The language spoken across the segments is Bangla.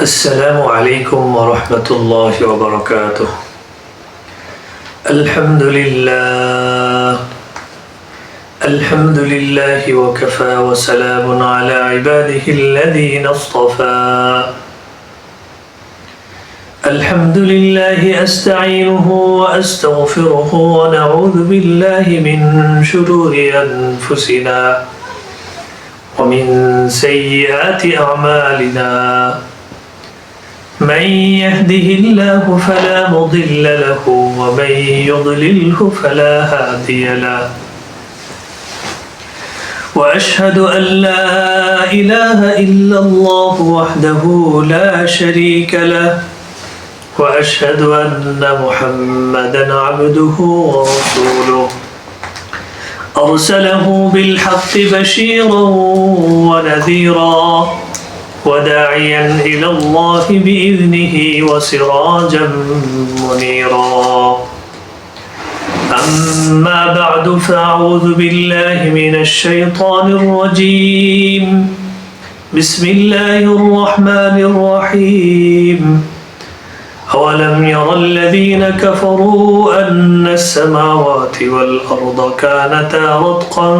السلام عليكم ورحمة الله وبركاته. الحمد لله. الحمد لله وكفى وسلام على عباده الذين اصطفى. الحمد لله أستعينه وأستغفره ونعوذ بالله من شرور أنفسنا ومن سيئات أعمالنا. من يهده الله فلا مضل له ومن يضلله فلا هادي له. وأشهد أن لا إله إلا الله وحده لا شريك له وأشهد أن محمدا عبده ورسوله. أرسله بالحق بشيرا ونذيرا. وداعيا إلى الله بإذنه وسراجا منيرا. أما بعد فأعوذ بالله من الشيطان الرجيم. بسم الله الرحمن الرحيم. أولم ير الذين كفروا أن السماوات والأرض كانتا رتقا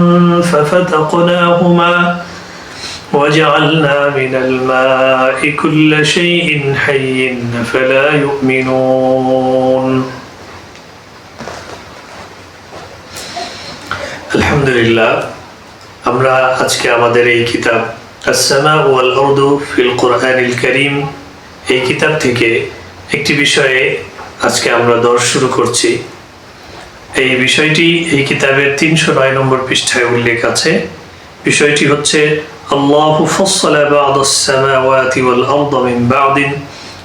ففتقناهما وجعلنا من الماء كل شيء حي فلا يؤمنون আলহামদুলিল্লাহ আমরা আজকে আমাদের এই কিতাব আসামা ওয়াল উর্দু ফিল কোরআনিল করিম এই কিতাব থেকে একটি বিষয়ে আজকে আমরা দর্শ শুরু করছি এই বিষয়টি এই কিতাবের তিনশো নয় নম্বর পৃষ্ঠায় উল্লেখ আছে বিষয়টি হচ্ছে আল্লাহ فصل بعض السماوات والأرض من بعض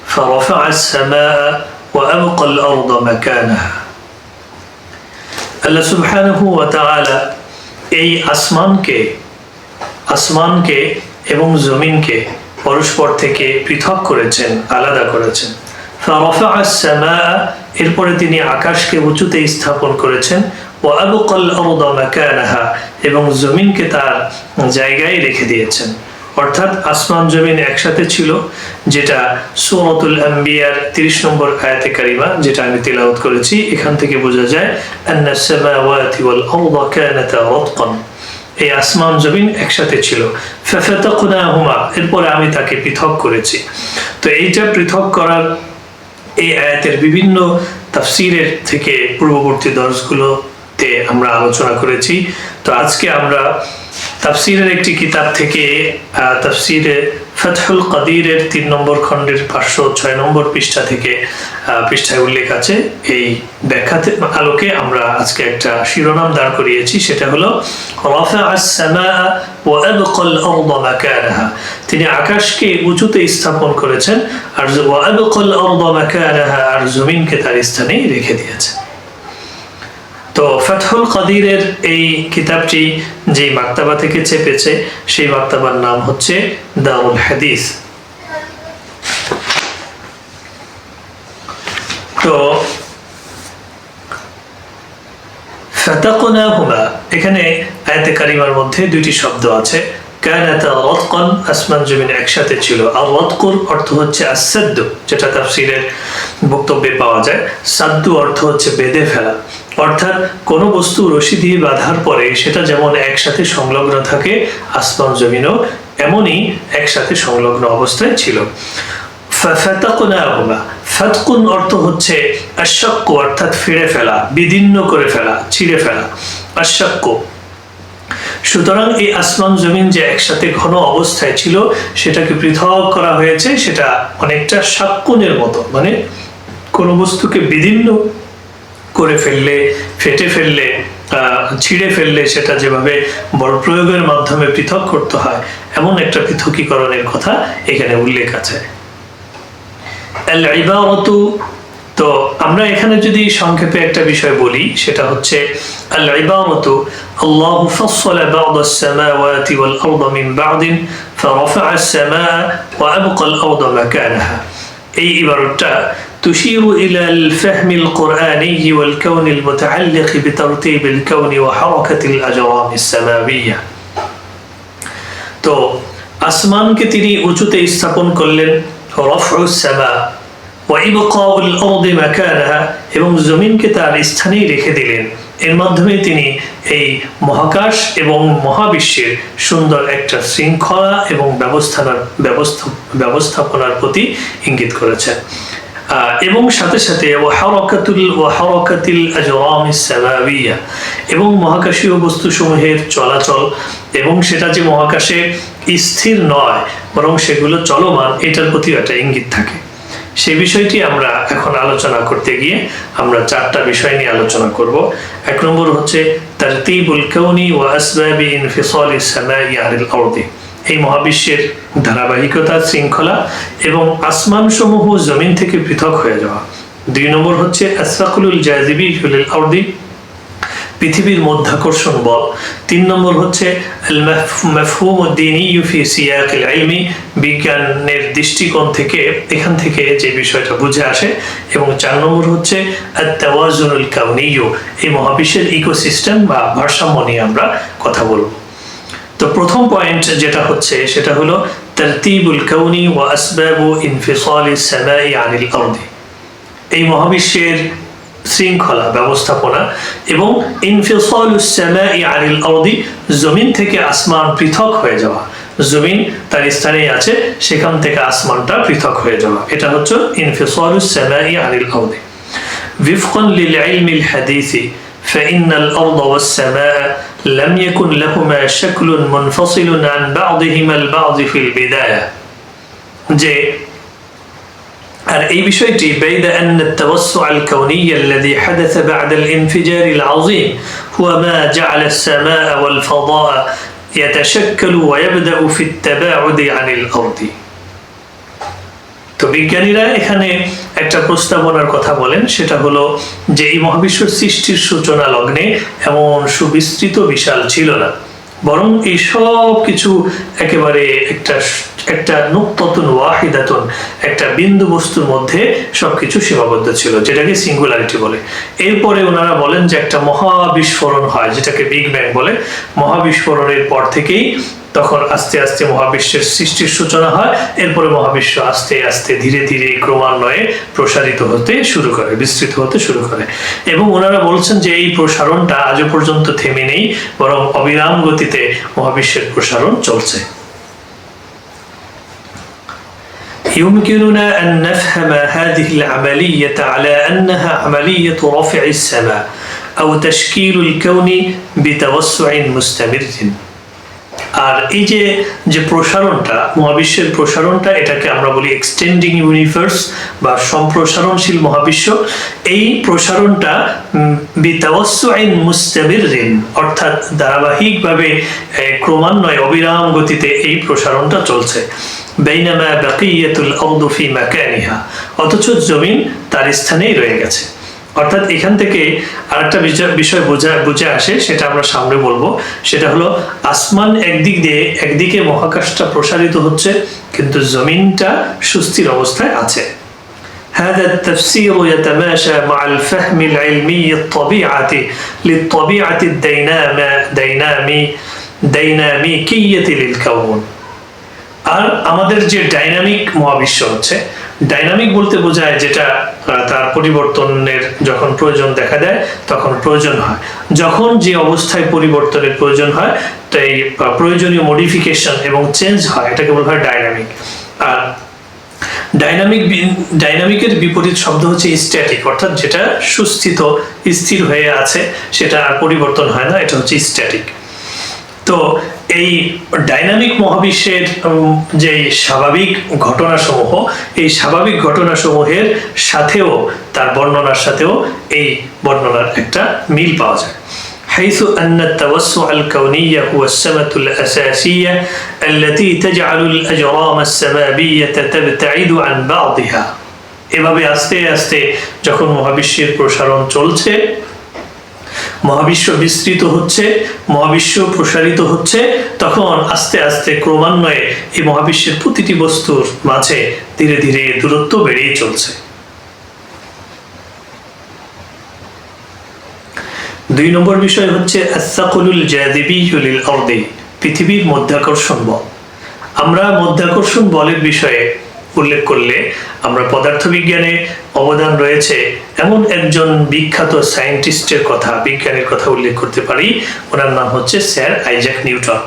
فرفع السماء وأبقى الأرض مكانها আল্লাহ সুবহানাহু ওয়া তাআলা এই আসমানকে আসমানকে এবং জমিনকে পরস্পর থেকে পৃথক করেছেন আলাদা করেছেন فرفع السماء এরপরে তিনি আকাশকে উঁচুতে স্থাপন করেছেন এবং জমিনকে তার জায়গায় রেখে দিয়েছেন। অর্থাৎ আসমান জমিন একসাথে ছিল, যেটা সুমতুল আম্বিয়ার তিরিশ নম্বর আয়াতে কারিমা, যেটা আমি তেলাওত করেছি, এখান থেকে বোঝা যায় এই আসমান জমিন একসাথে ছিল। হুমা এরপরে আমি তাকে পৃথক করেছি। তো এইটা পৃথক করার এই আয়াতের বিভিন্ন তাফসিরের থেকে পূর্ববর্তী দর্শগুলো দর্শগুলোতে আমরা আলোচনা করেছি। তো আজকে আমরা তাফসিরের একটি কিতাব থেকে তাফসিরে ফতহুল কাদিরের তিন নম্বর খণ্ডের পাঁচশো ছয় নম্বর পৃষ্ঠা থেকে পৃষ্ঠায় উল্লেখ আছে। এই ব্যাখ্যাতে, আলোকে আমরা আজকে একটা শিরোনাম দাঁড় করিয়েছি, সেটা হলো তিনি আকাশকে উঁচুতে স্থাপন করেছেন, আর আর জমিনকে তার স্থানেই রেখে দিয়েছেন। তো ফাতহুল কাদিরের এই কিতাবটি যে মাক্তাবা থেকে চেপেছে, সেই মাক্তাবার নাম হচ্ছে দারুল হাদিস। তো ফাতাকুনাহুমা, এখানে আয়াতে কারিমার মধ্যে দুইটি শব্দ আছে। কানাতা রতকন আসমান জমিন একসাথে ছিল। আর রতকুর অর্থ হচ্ছে আসাদ্দু যেটা তাফসিরের বক্তব্যে পাওয়া যায়। সাদ্দু অর্থ হচ্ছে বেঁধে ফেলা। অর্থাৎ কোনো বস্তু রশি দিয়ে বাঁধার পরে সেটা যেমন একসাথে সংলগ্ন থাকে আসমান জমিনও, এমনই একসাথে সংলগ্ন অবস্থায় ছিল। অর্থ হচ্ছে অর্থাৎ ফিরে ফেলা করে ফেলা, ছিঁড়ে ফেলা। আশাক্য সুতরাং এই আসমান জমিন যে একসাথে ঘন অবস্থায় ছিল, সেটাকে পৃথক করা হয়েছে, সেটা অনেকটা সাক্কুনের মতো। মানে কোনো বস্তুকে বিদীর্ণ করে ফেললে, ফেটে ফেললে ছিঁড়ে ফেললে সেটা যেভাবে বল প্রয়োগের মাধ্যমে পৃথক করতে হয়, এমন একটা পৃথকীকরণের কথা এখানে উল্লেখ আছে। তো আমরা এখানে যদি সংক্ষেপে একটা বিষয় বলি, সেটা হচ্ছে আল আল্লাহ ফাসসাল বা'দ এই ইবারতটা تشير إلى الفهم القرآني والكون المتعلق بترتيب الكون وحركة الأجرام السماوية তো আসমানকে তিনি উঁচুতে স্থাপন করলেন রফউস সামা ওয়াইবকাউল আরদি মাকানাহা এবং জমিনকে তার স্থানেই রেখে দিলেন এর মাধ্যমে তিনি এই মহাকাশ এবং মহাবিশ্বের সুন্দর একটা শৃঙ্খলা এবং ব্যবস্থানার ব্যবস্থা ব্যবস্থাপনার প্রতি ইঙ্গিত করেছেন আহ, এবং সাথে সাথে ওয়াহারাকাতুল ওয়াহারাকাতিল আজরামিস সামাবিয়া এবং মহাকাশীয় বস্তুসমূহের চলাচল এবং সেটা যে মহাকাশে স্থির নয়, বরং সেগুলো চলমান, এটার প্রতি একটা ইঙ্গিত থাকে। সে বিষয়টি আমরা এখন আলোচনা করতে গিয়ে আমরা চারটা বিষয় নিয়ে আলোচনা করব। এক নম্বর হচ্ছে তার তারতিবুল কৌনি ওয়া আসবাবি ইনফিসালি সামাই আনিল আরদি। এই মহাবিশ্বের ধারাবাহিকতা শৃঙ্খলা এবং আসমান সমূহ জমিন থেকে পৃথক হয়ে যাওয়া। দুই নম্বর হচ্ছে আসফাকুলুল জাজিবি ফিলিল আরদি, পৃথিবীর মধ্যাকর্ষণ বল। তিন নম্বর হচ্ছে বিজ্ঞানের দৃষ্টিকোণ থেকে, এখান থেকে যে বিষয়টা বুঝে আসে। এবং চার নম্বর হচ্ছে এই মহাবিশ্বের ইকোসিস্টেম বা ভারসাম্য নিয়ে আমরা কথা বলব। তো প্রথম পয়েন্ট যেটা হচ্ছে সেটা হলো তারতিবুল কাউনি ওয়া আসবাবু ইনফিসালি সামাই আনিল আরদি এই মহাবিশ্বের শৃঙ্খলা ব্যবস্থাপনা এবং ইনফিসালুস সামাই আনিল আরদি জমিন থেকে আসমান পৃথক হয়ে যাওয়া জমিন তার স্থানেই আছে সেখান থেকে আসমানটা পৃথক হয়ে যাওয়া এটা হচ্ছে ইনফিসালুস সামাই আনিল আরদি وفقا للعلم الحديث فإن الأرض والسماء لم يكن لهما شكل منفصل عن بعضهما البعض في البداية যে আর এই বিষয়টি بيد أن التوسع الكوني الذي حدث بعد الانفجار العظيم هو ما جعل السماء والفضاء يتشكل ويبدأ في التباعد عن الأرض তো বিজ্ঞানীরা এখানে একটা প্রস্তাবনার কথা বলেন, সেটা হলো যে এই মহাবিশ্ব সৃষ্টির সূচনা লগ্নে এমন সুবিস্তৃত বিশাল ছিল না। বরং এই সব কিছু একেবারে একটা একটা নুক্ততুন ওয়াহিদাতুন, একটা বিন্দু বস্তুর মধ্যে সবকিছু সীমাবদ্ধ ছিল, যেটাকে সিঙ্গুলারিটি বলে। এরপরে ওনারা বলেন যে একটা মহাবিস্ফোরণ হয়, যেটাকে বিগ ব্যাং বলে। মহাবিস্ফোরণের পর থেকেই তখন আস্তে আস্তে মহাবিশ্বের সৃষ্টির সূচনা হয় এরপরে মহাবিশ্ব আস্তে আস্তে ধীরে ধীরে ক্রমান্বয়ে প্রসারিত হতে শুরু করে বিস্তৃত হতে শুরু করে এবং ওনারা বলছেন যে এই প্রসারণটা আজও পর্যন্ত থেমে নেই বরং অবিরাম গতিতে মহাবিশ্বের প্রসারণ চলছে يمكننا أن نفهم هذه العملية على أنها عملية رفع السماء أو تشكيل الكون بتوسع مستمر আর এই যে যে প্রসারণটা, মহাবিশ্বের প্রসারণটা, এটাকে আমরা বলি এক্সটেন্ডিং ইউনিভার্স বা সম্প্রসারণশীল মহাবিশ্ব, এই প্রসারণটা বিতাওয়াসুআইন মুস্তামিরিন অর্থাৎ ধারাবাহিকভাবে ক্রমান্বয়ে অবিরাম গতিতে এই প্রসারণটা চলছে। বেইনামা বাকিয়াতুল আরদু ফি মাকানিহা, অথচ জমিন তার স্থানেই রয়ে গেছে। অর্থাৎ এখান থেকে আরেকটা বিষয় বিষয় বোঝা বুঝে আসে সেটা আমরা সামনে বলবো সেটা হলো আসমান একদিক দিয়ে একদিকে মহাকাশটা প্রসারিত হচ্ছে কিন্তু জমিনটা সুস্থির অবস্থায় আছে هذا التفسير يتماشى مع الفهم العلمي الطبيعة للطبيعة الدينامة دينامي ديناميكية للكون আর আমাদের যে ডাইনামিক মহাবিশ্ব হচ্ছে ডাইনামিক বলতে বোঝায় যেটা তার পরিবর্তনের যখন প্রয়োজন দেখা দেয়, তখন প্রয়োজন হয়। যখন যে অবস্থায় পরিবর্তনের প্রয়োজন হয়, তাই প্রয়োজনীয় মডিফিকেশন এবং চেঞ্জ হয়, এটাকে বলা হয় ডাইনামিক। আর ডাইনামিক ডাইনামিকের বিপরীত শব্দ হচ্ছে স্ট্যাটিক অর্থাৎ যেটা সুস্থিত, স্থির হয়ে আছে, সেটা আর পরিবর্তন হয় না, এটা হচ্ছে স্ট্যাটিক তো এই ডাইনামিক মহাবিশ্বের উম, যে স্বাভাবিক ঘটনাসমূহ এই স্বাভাবিক ঘটনাসমূহের সাথেও তার বর্ণনার সাথেও এই বর্ণনার একটা মিল পাওয়া যায় حيث أن التوسع الكوني هو السمة الأساسية التي تجعل الأجرام السمابية تبتعد عن بعضها এভাবে আস্তে আস্তে যখন মহাবিশ্বের প্রসারণ চলছে মহাবিশ্ব বিস্তৃত হচ্ছে, মহাবিশ্ব প্রসারিত হচ্ছে, তখন আস্তে আস্তে ক্রমান্বয়ে এই মহাবিশ্বের প্রতিটি বস্তুর মাঝে ধীরে ধীরে দূরত্ব বেড়েই চলছে। দুই নম্বর বিষয় হচ্ছে পৃথিবীর মধ্যাকর্ষণ বল। আমরা মধ্যাকর্ষণ বলের বিষয়ে উল্লেখ করলে আমরা পদার্থবিজ্ঞানে অবদান রয়েছে। এমন একজন বিখ্যাত সায়েন্টিস্টের কথা, বিজ্ঞানের কথা উল্লেখ করতে পারি। ওনার নাম হচ্ছে স্যার আইজাক নিউটন।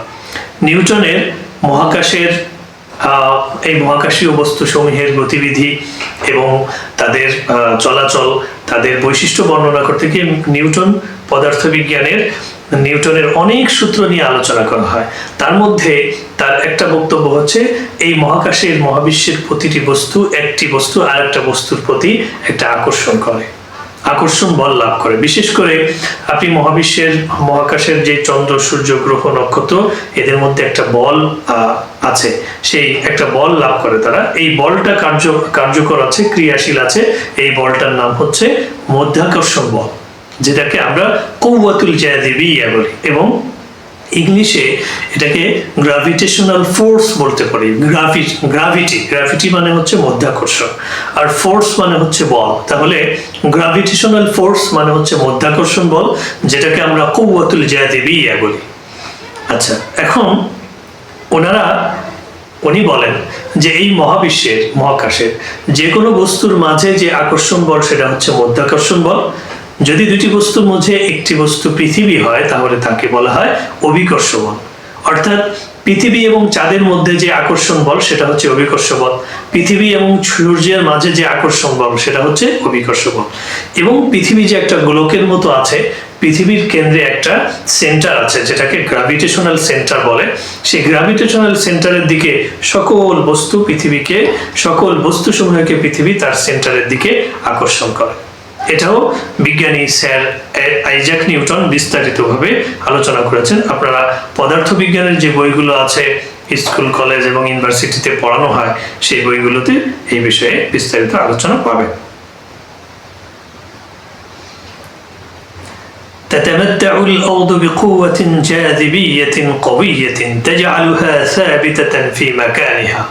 নিউটনের মহাকাশের এই মহাকাশীয় বস্তু সমূহের গতিবিধি এবং তাদের চলাচল, তাদের বৈশিষ্ট্য বর্ণনা করতে গিয়ে নিউটন পদার্থবিজ্ঞানের নিউটনের অনেক সূত্র নিয়ে আলোচনা করা হয়। তার মধ্যে তার একটা বক্তব্য হচ্ছে, এই মহাকাশের, মহাবিশ্বের প্রতিটি বস্তু একটি বস্তু আর একটা বস্তুর প্রতি একটা আকর্ষণ করে। আকর্ষণ বল লাভ করে। বিশেষ করে আপনি মহাবিশ্বের, মহাকাশের যে চন্দ্র, সূর্য, গ্রহ, নক্ষত্র, এদের মধ্যে একটা বল আছে। সেই একটা বল লাভ করে তারা। এই বলটা কার্য, কার্যকর আছে, ক্রিয়াশীল আছে। এই বলটার নাম হচ্ছে মধ্যাকর্ষণ বল। যেটাকে আমরা কৌয়াতুল জায়াদিবিয়া বলি এবং ইংলিশে এটাকে গ্রাভিটেশনাল ফোর্স বলতে পারি। গ্রাভি গ্রাভিটি গ্রাভিটি মানে হচ্ছে মধ্যাকর্ষণ আর ফোর্স মানে হচ্ছে বল। তাহলে গ্রাভিটেশনাল ফোর্স মানে হচ্ছে মধ্যাকর্ষণ বল, যেটাকে আমরা কৌয়াতুল জায়াদিবিয়া বলি। আচ্ছা এখন ওনারা, উনি বলেন যে এই মহাবিশ্বের, মহাকাশের যে কোনো বস্তুর মাঝে যে আকর্ষণ বল, সেটা হচ্ছে মধ্যাকর্ষণ বল। যদি দুটি বস্তু মধ্যে একটি বস্তু পৃথিবী হয়, তাহলে তাকে বলা হয় অভিকর্ষ বল অর্থাৎ পৃথিবী এবং চাঁদের মধ্যে যে আকর্ষণ বল, সেটা হচ্ছে অভিকর্ষ বল পৃথিবী এবং সূর্যের মাঝে যে আকর্ষণ বল, সেটা হচ্ছে অভিকর্ষ বল এবং পৃথিবী যে একটা গোলকের মতো আছে, পৃথিবীর কেন্দ্রে একটা সেন্টার আছে, যেটাকে গ্রাভিটেশনাল সেন্টার বলে। সেই গ্রাভিটেশনাল সেন্টারের দিকে সকল বস্তু পৃথিবীকে, সকল বস্তু সমূহকে পৃথিবী তার সেন্টারের দিকে আকর্ষণ করে। এটাও বিজ্ঞানী স্যার এ- আইজাক নিউটন বিস্তারিতভাবে আলোচনা করেছেন আপনারা পদার্থবিজ্ঞানের যে বইগুলো আছে স্কুল কলেজ এবং ইউনিভার্সিটিতে পড়ানো হয় সেই বইগুলোতে এই বিষয়ে বিস্তারিত আলোচনা পাবেন تتمتع الأرض بقوة جاذبية قوية تجعلها ثابتة في مكانها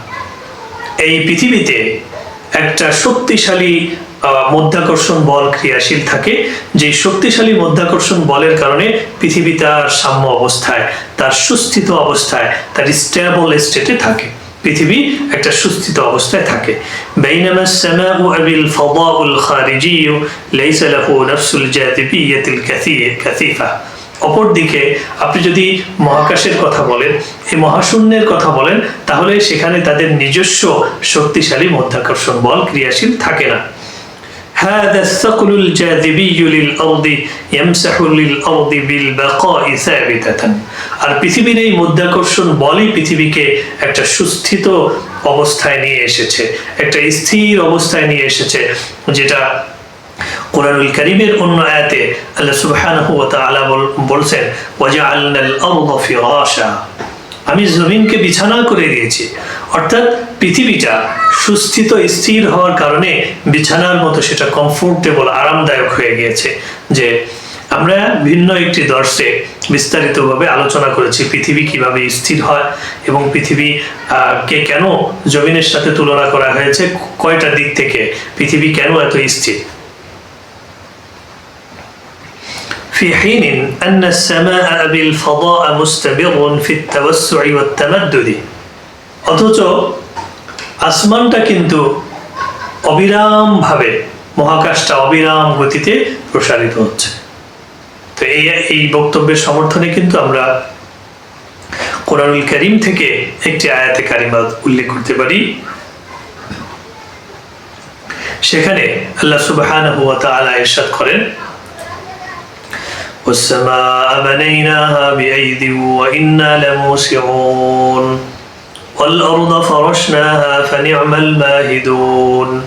এই পৃথিবীতে একটা শক্তিশালী আহ, মধ্যাকর্ষণ বল ক্রিয়াশীল থাকে যে শক্তিশালী মধ্যাকর্ষণ বলের কারণে পৃথিবী তার সাম্য অবস্থায় তার সুস্থিত অবস্থায় তার স্টেবল স্টেটে থাকে পৃথিবী একটা সুস্থিত অবস্থায় থাকে بينما السماء أبي الفضاء الخارجي ليس له نفس الجاذبية الكثير كثيفة অপরদিকে আপনি যদি মহাকাশের কথা বলেন এই মহাশূন্যের কথা বলেন তাহলে সেখানে তাদের নিজস্ব শক্তিশালী মধ্যাকর্ষণ বল ক্রিয়াশীল থাকে না هذا الثقل الجاذبي للأرض يمسح للأرض بالبقاء ثابتة আর পৃথিবীর এই মধ্যাকর্ষণ বলই পৃথিবীকে একটা সুস্থিত অবস্থায় নিয়ে এসেছে একটা স্থির অবস্থায় নিয়ে এসেছে যেটা কোরআনুল করিমের অন্য আয়াতে আল্লাহ সুবহানাহু ওয়া তাআলা বল- বলছেন ওয়াজআলনাল আরদা ফিরাশা আমি জমিনকে বিছানা করে দিয়েছি অর্থাৎ পৃথিবীটা সুস্থিত স্থির হওয়ার কারণে বিছানার মতো সেটা কমফোর্টেবল আরামদায়ক হয়ে গিয়েছে যে আমরা ভিন্ন একটি দর্শে বিস্তারিতভাবে আলোচনা করেছি পৃথিবী কিভাবে স্থির হয় এবং পৃথিবী আহ, কে কেন জমিনের সাথে তুলনা করা হয়েছে কয়টা দিক থেকে পৃথিবী কেন এত স্থির في حين أن السماء بالفضاء مستمر في التوسع والتمدد অথচ আসমানটা কিন্তু অবিরাম ভাবে মহাকাশটা অবিরাম গতিতে প্রসারিত হচ্ছে তো এই এই বক্তব্যের সমর্থনে কিন্তু আমরা কোরআনুল করিম থেকে একটি আয়াতে কারিমা উল্লেখ করতে পারি সেখানে আল্লাহ সুবহানাহু ওয়া তাআলা ইরশাদ করেন والسماء بنيناها بأيد وإنا لموسعون والأرض فرشناها فنعم الماهدون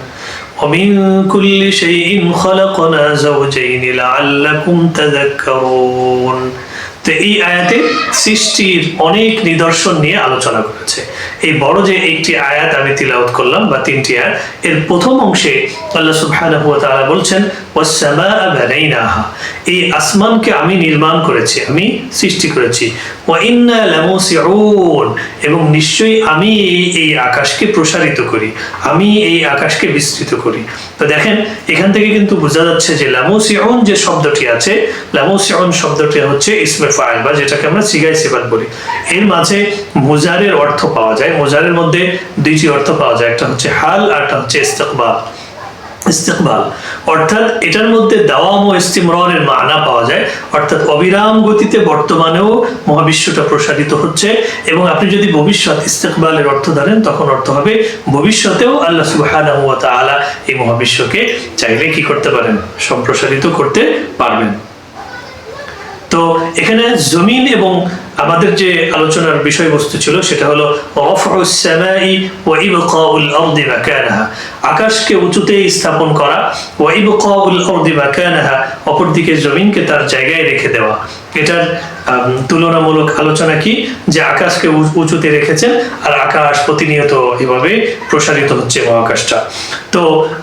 ومن كل شيء خلقنا زوجين لعلكم تذكرون তো এই আয়াতে সৃষ্টির অনেক নিদর্শন নিয়ে আলোচনা করেছে এই বড় যে একটি আয়াত আমি তিলাওয়াত করলাম বা তিনটি আয়াত, এর প্রথম অংশে আল্লাহ সুবহানাহু ওয়া তাআলা বলছেন বানাইনাহা। এই আসমানকে আমি নির্মাণ করেছি, আমি সৃষ্টি করেছি। ওয়া ইন্না লামুসিউন। এবং নিশ্চয়ই আমি এই আকাশকে প্রসারিত করি, আমি এই আকাশকে বিস্তৃত করি। তো দেখেন, এখান থেকে কিন্তু বোঝা যাচ্ছে যে লামুসিউন যে শব্দটি আছে, লামুসিউন শব্দটি হচ্ছে ইসমে ফাইল বা যেটাকে আমরা সিগাই সিফাত বলি। এর মাঝে মুজারের অর্থ অর্থ পাওয়া যায়। মোজারের মধ্যে দুইটি অর্থ পাওয়া যায়। একটা হচ্ছে হাল, আর একটা হচ্ছে ইস্তেকবাল। ইস্তেকবাল। অর্থাৎ এটার মধ্যে দাওয়াম ও ইস্তিমরনের মানা পাওয়া যায়। অর্থাৎ অবিরাম গতিতে বর্তমানেও মহাবিশ্বটা প্রসারিত হচ্ছে এবং আপনি যদি ভবিষ্যৎ ইস্তেকবালের অর্থ ধরেন, তখন অর্থ হবে ভবিষ্যতেও আল্লাহ তাআলা এই মহাবিশ্বকে চাইলে কি করতে পারেন? সম্প্রসারিত করতে পারবেন। তো এখানে জমিন এবং আমাদের যে আলোচনার বিষয়বস্তু ছিল সেটা হলো আকাশকে উঁচুতে স্থাপন করা অপরদিকে জমিনকে তার জায়গায় রেখে দেওয়া। এটার তুলনামূলক আলোচনা কি? যে আকাশকে উঁচুতে রেখেছেন, আর আকাশ প্রতিনিয়ত এভাবে প্রসারিত হচ্ছে মহাকাশটা। তো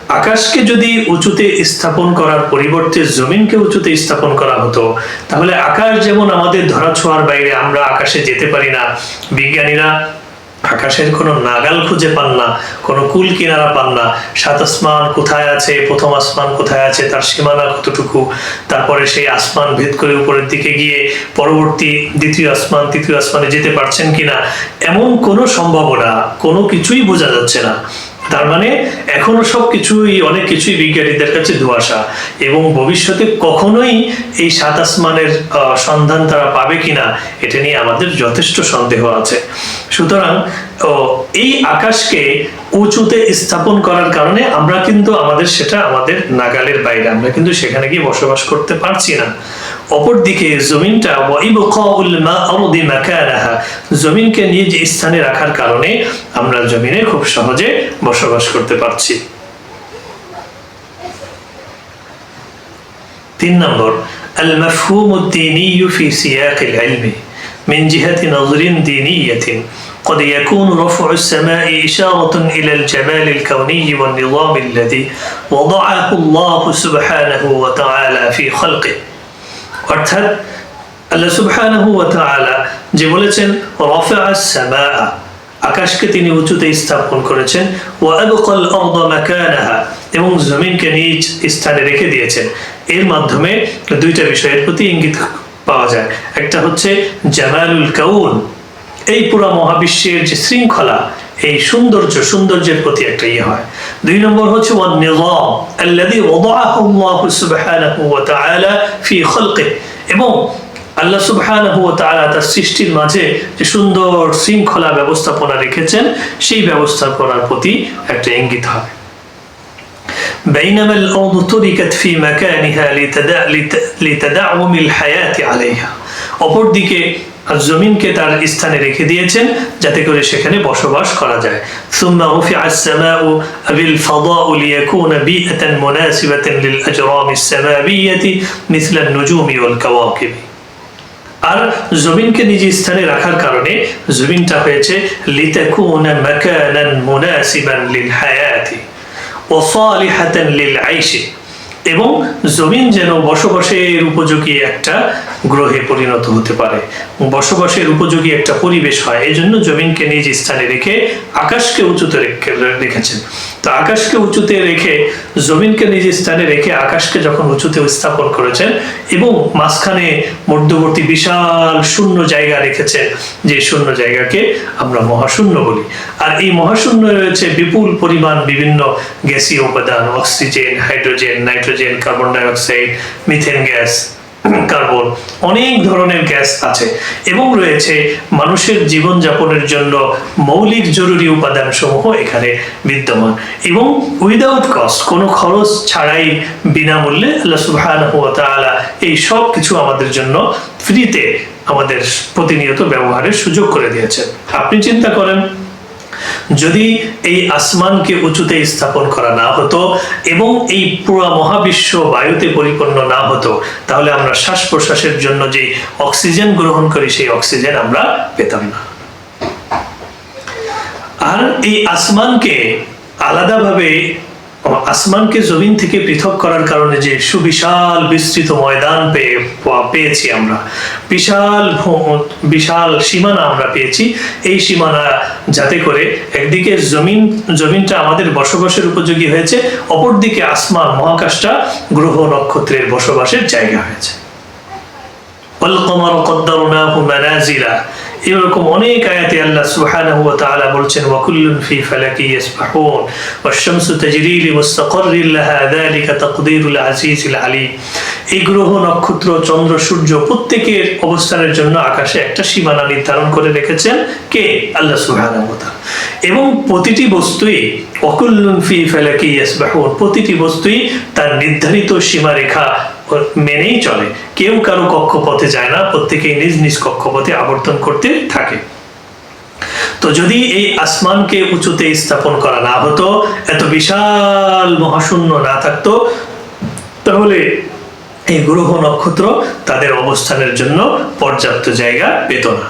আকাশকে যদি উঁচুতে স্থাপন করার পরিবর্তে জমিনকে উঁচুতে স্থাপন করা হতো, তাহলে আকাশ যেমন আমাদের ধরাছোঁয়ার বাইরে আমরা আকাশে যেতে পারি না। বিজ্ঞানীরা আকাশের কোনো নাগাল খুঁজে পান না, কোনো কুল কিনারা পান না। সাত আসমান কোথায় আছে, প্রথম আসমান কোথায় আছে, তার সীমানা কতটুকু? তারপরে সেই আসমান ভেদ করে উপরের দিকে গিয়ে পরবর্তী দ্বিতীয় আসমান, তৃতীয় আসমানে যেতে পারছেন কিনা? এমন কোনো সম্ভাবনা কোনো কিছুই বোঝা যাচ্ছে না। তার মানে এখনও সব কিছুই অনেক কিছুই বিজ্ঞানীদের কাছে ধোঁয়াশা এবং ভবিষ্যতে কখনোই এই সাত আসমানের সন্ধান তারা পাবে কিনা, এটা নিয়ে আমাদের যথেষ্ট সন্দেহ আছে। সুতরাং এই আকাশকে উঁচুতে স্থাপন করার কারণে আমরা কিন্তু আমাদের, সেটা আমাদের নাগালের বাইরে, আমরা কিন্তু সেখানে গিয়ে বসবাস করতে পারছি না। অপরদিকে জমিনটা ওয়াইবকাউল মাআরদি মাকানাহা জমিনকে নিজ স্থানে রাখার কারণে আমরা জমিনে খুব সহজে বসবাস করতে পারছি তিন নম্বর المفهوم الديني في سياق العلم من جهة نظر دينية قد يكون رفع السماء إشارة إلى الجمال الكوني والنظام الذي وضعه الله سبحانه وتعالى في خلقه অর্থাৎ আল্লাহ ওয়া তাআলা যে বলেছেন রাফা'আস সামাআ আকাশকে তিনি উঁচুতে স্থাপন করেছেন, ওয়া আবকাল আরদা মাকানাহা এবং জমিনকে নিজ স্থানে রেখে দিয়েছেন। এর মাধ্যমে দুইটা বিষয়ের প্রতি ইঙ্গিত পাওয়া যায়। একটা হচ্ছে জামালুল কাউন, এই পুরো মহাবিশ্বের যে শৃঙ্খলা, এই সৌন্দর্য, সৌন্দর্যের প্রতি একটা ইয়ে হয়। দুই নম্বর হচ্ছে ওয়ান নিজাম আল্লাযী ওয়াদাআহু আল্লাহু সুবহানাহু ওয়া তাআলা ফি খালকিহি এবং আল্লাহ সুবহানাহু ওয়া তাআলা তার সৃষ্টির মাঝে যে সুন্দর শৃঙ্খলা ব্যবস্থাপনা রেখেছেন সেই ব্যবস্থাপনার প্রতি একটা ইঙ্গিত হয় بينما الأرض تركت في مكانها لتدع لت- لتدعم الحياة عليها অপরদিকে জমিনকে তার স্থানে রেখে দিয়েছেন যাতে করে সেখানে বসবাস করা যায় ثم رفع السماء بالفضاء ليكون بيئة مناسبة للأجرام السماوية مثل النجوم والكواكب আর জমিনকে নিজ স্থানে রাখার কারণে জমিনটা হয়েছে লিতাকুনা মাকানান মুনাসিবান লিল হায়াতি ও সালিহাতান লিল আইশি এবং জমিন যেন বসবাসের উপযোগী একটা গ্রহে পরিণত হতে পারে। বসবাসের উপযোগী একটা পরিবেশ হয় এই জন্য জমিনকে নিজ স্থানে রেখে আকাশকে উঁচুতে রেখে- রেখেছেন। তো আকাশকে উঁচুতে রেখে, জমিনকে নিজ স্থানে রেখে আকাশকে যখন উঁচুতে স্থাপন করেছেন এবং মাঝখানে মধ্যবর্তী বিশাল শূন্য জায়গা রেখেছেন, যে শূন্য জায়গাকে আমরা মহাশূন্য বলি। আর এই মহাশূন্য রয়েছে বিপুল পরিমাণ বিভিন্ন গ্যাসীয় উপাদান, oxygen, hydrogen, nitrogen carbon dioxide, methane gas, carbon, অনেক ধরনের গ্যাস আছে এবং রয়েছে মানুষের জীবনযাপনের জন্য মৌলিক জরুরি উপাদান সমূহ এখানে বিদ্যমান এবং উইদাউট কস্ট কোনো খরচ ছাড়াই বিনামূল্যে এই সব কিছু আমাদের জন্য ফ্রিতে আমাদের প্রতিনিয়ত ব্যবহারের সুযোগ করে দিয়েছেন। আপনি চিন্তা করেন যদি এই আসমানকে উঁচুতে স্থাপন করা না হতো এবং এই পুরো মহাবিশ্ব বায়ুতে পরিপূর্ণ না হতো, তাহলে আমরা শ্বাস প্রশ্বাসের জন্য যে অক্সিজেন গ্রহণ করি, সেই অক্সিজেন আমরা পেতাম না। আর এই আসমানকে আলাদাভাবে আসমানকে জমিন থেকে পৃথক করার কারণে যে সুবিশাল বিস্তৃত ময়দান পেয়ে পেয়েছি আমরা বিশাল ভূ- বিশাল সীমানা আমরা পেয়েছি এই সীমানা যাতে করে একদিকে জমিন জমিনটা আমাদের বসবাসের উপযোগী হয়েছে অপরদিকে আসমান মহাকাশটা গ্রহ নক্ষত্রের বসবাসের জায়গা হয়েছে والقمر قدرناه منازل এরকম অনেক আয়াতে আল্লাহ সুবহানাহু ওয়া বলছেন, ওয়া ফি ফালাকি ইয়াসবাহুন যালিকা তাকদীরুল আজিজিল আলীম। এই গ্রহ, নক্ষত্র, চন্দ্র, সূর্য প্রত্যেকের অবস্থানের জন্য আকাশে একটা সীমানা নির্ধারণ করে রেখেছেন কে? আল্লাহ সুবহানাহু এবং প্রতিটি বস্তুই অকুল্লুন ফি ফালাকি ইয়াসবাহুন, প্রতিটি বস্তুই তার নির্ধারিত সীমারেখা মেনেই চলে। কেউ কারও কক্ষপথে যায় না, প্রত্যেকেই নিজ নিজ কক্ষপথে আবর্তন করতে থাকে। তো যদি এই আসমানকে উঁচুতে স্থাপন করা না হতো, এত বিশাল মহাশূন্য না থাকতো, তাহলে এই গ্রহ নক্ষত্র তাদের অবস্থানের জন্য পর্যাপ্ত জায়গা পেত না।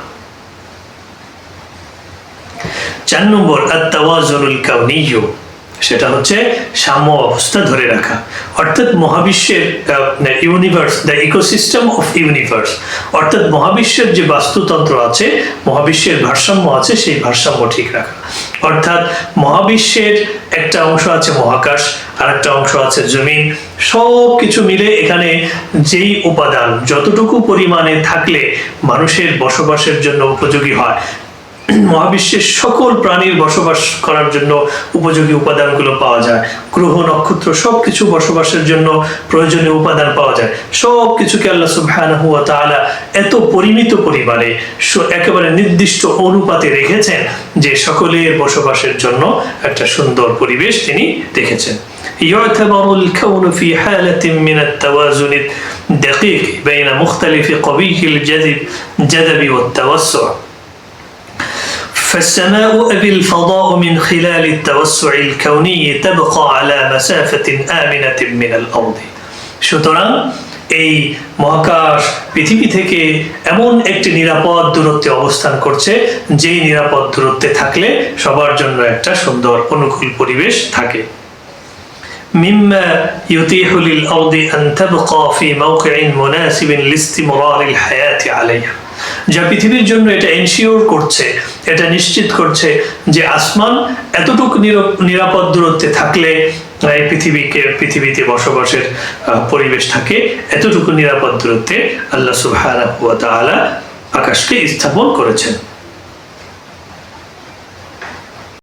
চার নম্বর আত্মাওয়াজুল কাউনিয়ু সেটা হচ্ছে সাম্য অবস্থা ধরে রাখা। অর্থাৎ মহাবিশ্বের universe the ecosystem of universe অর্থাৎ মহাবিশ্বের যে বাস্তুতন্ত্র আছে, মহাবিশ্বের ভারসাম্য আছে, সেই ভারসাম্য ঠিক রাখা। অর্থাৎ মহাবিশ্বের একটা অংশ আছে মহাকাশ আর একটা অংশ আছে জমিন। সব কিছু মিলে এখানে যেই উপাদান, যতটুকু পরিমাণে থাকলে মানুষের বসবাসের জন্য উপযোগী হয় মহাবিশ্বের সকল প্রাণীর বসবাস করার জন্য উপযোগী উপাদানগুলো পাওয়া যায় গ্রহ নক্ষত্র সবকিছু বসবাসের জন্য প্রয়োজনীয় উপাদান পাওয়া যায় সব কিছুকে আল্লাহ সুবহানাহু ওয়া তাআলা এত পরিমিত পরিমাণে স- একেবারে নির্দিষ্ট অনুপাতে রেখেছেন যে সকলের বসবাসের জন্য একটা সুন্দর পরিবেশ তিনি রেখেছেন يعتبر الكون في حالة من التوازن الدقيق بين مختلف قبيل الجذب جذب والتوسع فالسماء أبي الفضاء من خلال التوسع الكوني تبقى على مسافة آمنة من الأرض সুতরাং এই মহাকাশ পৃথিবী থেকে এমন একটি নিরাপদ দূরত্বে অবস্থান করছে যেই নিরাপদ দূরত্বে থাকলে সবার জন্য একটা সুন্দর অনুকূল পরিবেশ থাকে مما يتيح للأرض أن تبقى في موقع مناسب لاستمرار الحياة عليها যা পৃথিবীর জন্য এটা এনশিওর করছে, এটা নিশ্চিত করছে যে আসমান এতটুকু নির- নিরাপদ দূরত্বে থাকলে এই পৃথিবীকে, পৃথিবীতে বসবাসের পরিবেশ থাকে, এতটুকু নিরাপদ দূরত্বে আল্লাহ সুবাহ আকাশকে স্থাপন করেছেন।